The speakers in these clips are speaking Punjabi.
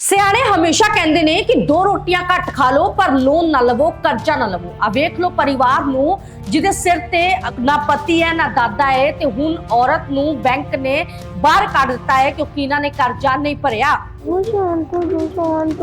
ਸਿਆਣੇ ਹਮੇਸ਼ਾ ਕਹਿੰਦੇ ਨੇ ਕਿ ਦੋ ਰੋਟੀਆਂ ਘੱਟ ਖਾ ਲਓ, ਪਰ ਲੋਨ ਨਾ ਲਵੋ, ਕਰਜ਼ਾ ਨਾ ਲਵੋ। ਆ ਵੇਖ ਲਓ ਪਰਿਵਾਰ ਨੂੰ, ਜਿਹਦੇ ਸਿਰ ਤੇ ਨਾ ਪਤੀ ਹੈ, ਨਾ ਦਾਦਾ ਹੈ, ਤੇ ਹੁਣ ਔਰਤ ਨੂੰ ਬੈਂਕ ਨੇ ਬਾਹਰ ਕੱਢ ਦਿੱਤਾ ਹੈ ਕਿਉਂਕਿ ਇਹਨਾਂ ਨੇ ਕਰਜ਼ਾ ਨਹੀਂ ਭਰਿਆ। ਉਹ ਸ਼ਾਂਤ ਹੋ ਜਾ, ਸ਼ਾਂਤ।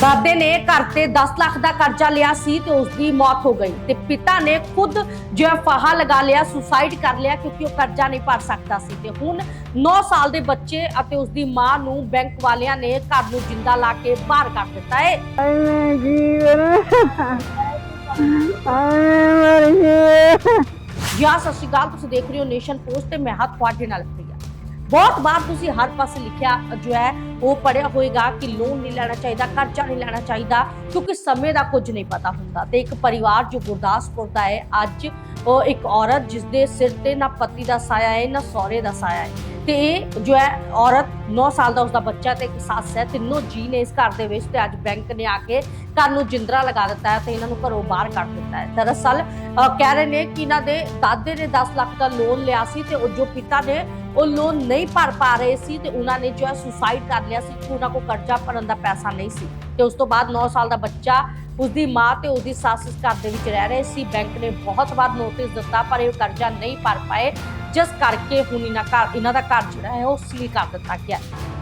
ਦਾਦੇ ਨੇ ਘਰ ਤੇ 10 ਲੱਖ ਦਾ ਕਰਜ਼ਾ ਲਿਆ ਸੀ ਤੇ ਉਸ ਦੀ ਮੌਤ ਹੋ ਗਈ। ਤੇ ਪਿਤਾ ਨੇ ਖੁਦ ਜੋ ਫਾਹਾ ਲਗਾ ਲਿਆ ਸੁਸਾਈਡ ਕਰ ਲਿਆ ਕਿਉਂਕਿ ਉਹ ਕਰਜ਼ਾ ਨਹੀਂ ਭਰ ਸਕਦਾ ਸੀ। ਤੇ ਹੁਣ 9 ਸਾਲ ਦੇ ਬੱਚੇ ਅਤੇ ਉਸ ਦੀ ਮਾਂ ਨੂੰ ਬੈਂਕ ਵਾਲਿਆਂ ਨੇ ਘਰ ਨੂੰ ਜਿੰਦਾ ਲਾ ਕੇ ਬਾਹਰ ਕੱਢ ਦਿੱਤਾ ਹੈ। ਮੈਂ ਜੀਵਨ। ਆਏ ਮਰ ਗਿਆ ਯਾ ਸਤਿ ਸ਼੍ਰੀ ਅਕਾਲ। ਤੁਸੀਂ ਦੇਖ ਰਹੇ ਹੋ ਨੇਸ਼ਨ ਪੋਸਟ ਤੇ ਮੈਂ ਹਾਂ ਤੁਹਾਡੇ ਨਾਲ। ਬਹੁਤ ਵਾਰ ਤੁਸੀਂ ਹਰ ਪਾਸੇ ਲਿਖਿਆ, ਜੋ ਹੈ, ਉਹ ਪੜਿਆ ਹੋਏਗਾ ਕਿ ਲੋਨ ਨਹੀਂ ਲੈਣਾ ਚਾਹੀਦਾ, ਕਰਜ਼ਾ ਨਹੀਂ ਲੈਣਾ ਚਾਹੀਦਾ, ਕਿਉਂਕਿ ਸਮੇਂ ਦਾ ਕੁਝ ਨਹੀਂ ਪਤਾ ਹੁੰਦਾ। ਤੇ ਇੱਕ ਪਰਿਵਾਰ ਜੋ ਗੁਰਦਾਸਪੁਰ ਦਾ ਹੈ, ਅੱਜ ਉਹ ਇੱਕ ਔਰਤ ਜਿਸ ਦੇ ਸਿਰ ਤੇ ਨਾ ਪਤੀ ਦਾ ਸਾਇਆ ਹੈ, ਨਾ ਸਹੁਰੇ ਦਾ ਸਾਇਆ ਹੈ। ਤੇ ਇਹ ਜੋ ਹੈ, ਔਰਤ 9 ਸਾਲ ਦਾ ਉਸਦਾ ਬੱਚਾ ਤੇ ਇੱਕ ਸੱਸ ਹੈ, ਤਿੰਨੋਂ ਜੀ ਨੇ ਇਸ ਘਰ ਦੇ ਵਿੱਚ ਤੇ ਅੱਜ ਬੈਂਕ ਨੇ ਆ ਕੇ ਘਰ ਨੂੰ ਜਿੰਦਰਾ ਲਗਾ ਦਿੱਤਾ ਹੈ ਤੇ ਇਹਨਾਂ ਨੂੰ ਘਰੋਂ ਬਾਹਰ ਕੱਢ ਦਿੱਤਾ ਹੈ। ਦਰਅਸਲ ਕਹਿ ਰਹੇ ਨੇ ਕਿ ਇਹਨਾਂ ਦੇ ਦਾਦੇ ਨੇ 10 ਲੱਖ ਦਾ ਲੋਨ ਲਿਆ ਸੀ ਤੇ ਉਹ ਜੋ ਪਿਤਾ ਨੇ ਉਹ ਲੋਨ ਨਹੀਂ ਭਰ ਪਾ ਰਹੇ ਸੀ ਤੇ ਉਹਨਾਂ ਨੇ ਜੋ ਹੈ ਸੁਸਾਈਡ ਕਰ ਲਿਆ ਸੀ ਕਿ ਉਹਨਾਂ ਕੋਲ ਕਰਜ਼ਾ ਭਰਨ ਦਾ ਪੈਸਾ ਨਹੀਂ ਸੀ। ਤੇ ਉਸ ਤੋਂ ਬਾਅਦ 9 ਸਾਲ ਦਾ ਬੱਚਾ, ਉਸਦੀ ਮਾਂ ਤੇ ਉਸਦੀ ਸੱਸ ਘਰ ਦੇ ਵਿੱਚ ਰਹਿ ਰਹੇ ਸੀ। ਬੈਂਕ ਨੇ ਬਹੁਤ ਵਾਰ ਨੋਟਿਸ ਦਿੱਤਾ, ਪਰ ਇਹ ਕਰਜ਼ਾ ਨਹੀਂ ਭਰ ਪਾਏ। ਜਿਸ ਕਰਕੇ ਹੁਣ ਇਹਨਾਂ ਘਰ, ਇਹਨਾਂ ਦਾ ਘਰ ਜਿਹੜਾ ਹੈ, ਉਹ ਸੀਲ ਕਰ ਦਿੱਤਾ ਗਿਆ।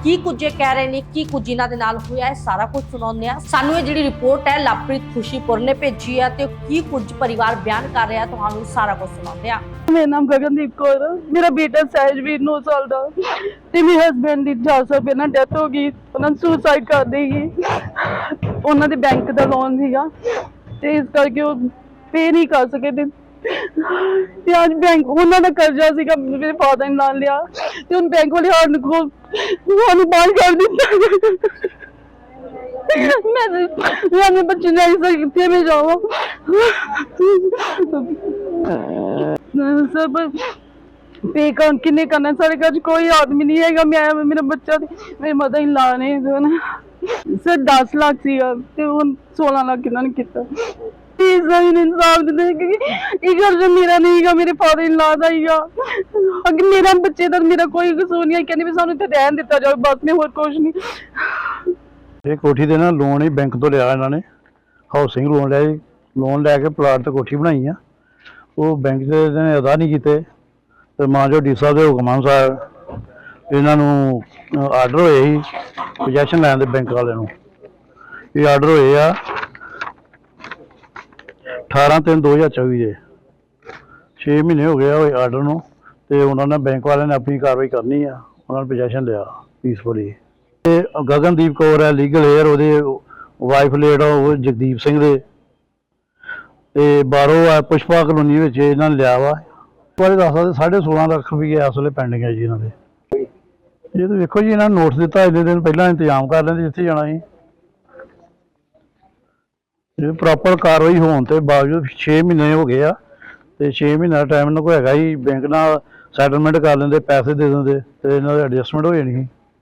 ਕੀ ਕੁਝ ਇਹ ਕਹਿ ਰਹੇ ਨੇ, ਕੀ ਕੁਝ ਇਹਨਾਂ ਦੇ ਨਾਲ ਹੋਇਆ ਹੈ ਸਾਰਾ ਕੁਝ ਸੁਣਾਉਂਦੇ ਆ ਸਾਨੂੰ ਇਹ ਜਿਹੜੀ ਰਿਪੋਰਟ ਹੈ, ਲਵਪ੍ਰੀਤ ਖੁਸ਼ੀਪੁਰ ਨੇ ਭੇਜੀ ਹੈ ਤੇ ਕੀ ਕੁਝ ਪਰਿਵਾਰ ਬਿਆਨ ਕਰ ਰਿਹਾ, ਤੁਹਾਨੂੰ ਸਾਰਾ ਕੁਝ ਸੁਣਾਉਂਦੇ ਆ ਮੇਰਾ ਨਾਮ ਗਗਨਦੀਪ ਕੌਰ ਮੇਰਾ ਬੇਟਾ ਸਹਿਜਵੀਰ 9 ਸਾਲ ਦਾ ਤੇ ਮੇਰੇ ਹਸਬੰਡ ਦੀ 4 ਸਾਲ ਪਹਿਲਾਂ ਡੈਥ ਹੋ ਗਈ। ਉਹਨਾਂ ਨੇ ਸੁਸਾਈਡ ਕਰ ਲਈ ਉਹਨਾਂ ਦੇ ਬੈਂਕ ਦਾ ਲੋਨ ਸੀਗਾ। ਤੇ ਇਸ ਕਰਕੇ ਉਹ ਪੇ ਨਹੀਂ ਕਰ ਸਕੇ ਤੇ ਤੇ ਬੈਂਕ ਉਹਨਾਂ ਦਾ ਕਰਜ਼ਾ ਸੀਗਾ, ਮੇਰੇ ਫਾਦਰ ਨੇ ਨਾਲ ਲਿਆ। ਤੇ ਹੁਣ ਬੈਂਕ ਵਾਲੇ ਸਾਨੂੰ ਕੋਲ ਸਾਨੂੰ ਬਾਹਰ ਕਰ ਦਿੱਤਾ ਮੈਂ ਮੈਂ ਆਪਣੇ ਬੱਚੇ ਨੂੰ ਐਸਾ ਕਿੱਥੇ ਮੈਂ ਜਾਵਾਂ? ਸਭ ਪੇ ਕਰ ਕਿੰਨੇ ਕਰਨਾ? ਸਾਡੇ ਘਰ 'ਚ ਕੋਈ ਆਦਮੀ ਨਹੀਂ ਹੈਗਾ। ਮੈਂ, ਮੇਰਾ ਬੱਚਾ ਤੇ ਮੇਰੇ ਮਦਰ ਹੀ ਲਾਣੇ ਨੇ ਨਾ ਸਰ 10 ਲੱਖ ਸੀਗਾ, ਤੇ ਹੁਣ 16 ਲੱਖ ਇਹਨਾਂ ਨੇ ਕੀਤਾ। ਪਲੀਜ਼ ਮੈਨੂੰ ਇਨਸਾਫ ਦੇ ਦੇ ਇਹ ਘਰ ਮੇਰਾ ਨਹੀਂ ਮੇਰੇ ਫਾਦਰ ਇਨ ਲਾ ਦਾ ਹੀਗਾ। ਅਗੇ ਮੇਰਾ ਬੱਚੇ ਦਾ ਮੇਰਾ ਕੋਈ ਕਸੂਰ ਨਹੀਂ ਹੈ, ਕਹਿੰਦੇ ਵੀ ਸਾਨੂੰ ਇੱਥੇ ਰਹਿਣ ਦਿੱਤਾ ਜਾਵੇ ਬਸ ਮੈਂ ਹੋਰ ਕੁਝ ਨਹੀਂ ਇਹ ਕੋਠੀ ਦੇ ਨਾ ਲੋਨ ਹੀ ਬੈਂਕ ਤੋਂ ਲਿਆ ਇਹਨਾਂ ਨੇ। ਹਾਊਸਿੰਗ ਲੋਨ ਲਿਆ ਜੀ ਲੋਨ ਲੈ ਕੇ ਪਲਾਟ ਤੇ ਕੋਠੀ ਬਣਾਈ ਆ। ਉਹ ਬੈਂਕ ਦੇ ਨੇ ਅਦਾ ਨਹੀਂ ਕੀਤੇ। ਤੇ ਮਾਂ ਜੋ ਡੀ ਸਾਹਿਬ ਦੇ ਹੁਕਮ ਅਨੁਸਾਰ ਇਹਨਾਂ ਨੂੰ ਆਰਡਰ ਹੋਏ ਸੀ ਪੋਜੈਸ਼ਨ ਲੈਣ ਦੇ ਬੈਂਕ ਵਾਲਿਆਂ ਨੂੰ। ਇਹ ਆਰਡਰ ਹੋਏ ਆ 18 3 2024 ਦੇ 6 ਮਹੀਨੇ ਹੋ ਗਏ ਆ ਆਰਡਰ ਨੂੰ ਤੇ ਉਹਨਾਂ ਨੇ ਬੈਂਕ ਵਾਲਿਆਂ ਨੇ ਆਪਣੀ ਕਾਰਵਾਈ ਕਰਨੀ ਆ, ਉਹਨਾਂ ਨੇ ਪੋਜੈਸ਼ਨ ਲਿਆ ਪੀਸਫੁਲੀ ਤੇ ਗਗਨਦੀਪ ਕੌਰ ਹੈ ਲੀਗਲ ਏਅਰ ਉਹਦੇ ਵਾਈਫ ਲੇਡ ਉਹ ਜਗਦੀਪ ਸਿੰਘ ਦੇ। ਤੇ ਬਾਹਰੋਂ ਆ ਪੁਸ਼ਪਾ ਕਲੋਨੀ ਵਿੱਚ ਇਹਨਾਂ ਨੇ ਲਿਆ ਵਾ। ਵਾਲੇ ਦੱਸ ਸਕਦੇ 16.5 ਲੱਖ ਰੁਪਏ ਇਸ ਵੇਲੇ ਪੈਂਡਿੰਗ ਹੈ ਜੀ ਇਹਨਾਂ ਦੇ। ਇਹ ਤਾਂ ਵੇਖੋ ਜੀ, ਇਹਨਾਂ ਨੂੰ ਨੋਟਿਸ ਦਿੱਤਾ, ਇੰਨੇ ਦਿਨ ਪਹਿਲਾਂ ਇੰਤਜ਼ਾਮ ਕਰ ਲੈਂਦੇ, ਜਿੱਥੇ ਜਾਣਾ ਸੀ। ਇਹ ਪ੍ਰੋਪਰ ਕਾਰਵਾਈ ਹੋਣ ਤੇ ਬਾਵਜੂਦ 6 ਮਹੀਨੇ ਹੋ ਗਏ ਆ ਤੇ 6 ਮਹੀਨਾ ਟਾਈਮ ਇਹਨਾਂ ਕੋਲ ਹੈਗਾ ਹੀ ਬੈਂਕ ਨਾਲ ਸੈਟਲਮੈਂਟ ਕਰ ਲੈਂਦੇ, ਪੈਸੇ ਦੇ ਦਿੰਦੇ ਤੇ ਇਹਨਾਂ ਦੀ ਐਡਜਸਟਮੈਂਟ ਹੋ ਜਾਣੀ ਸੀ।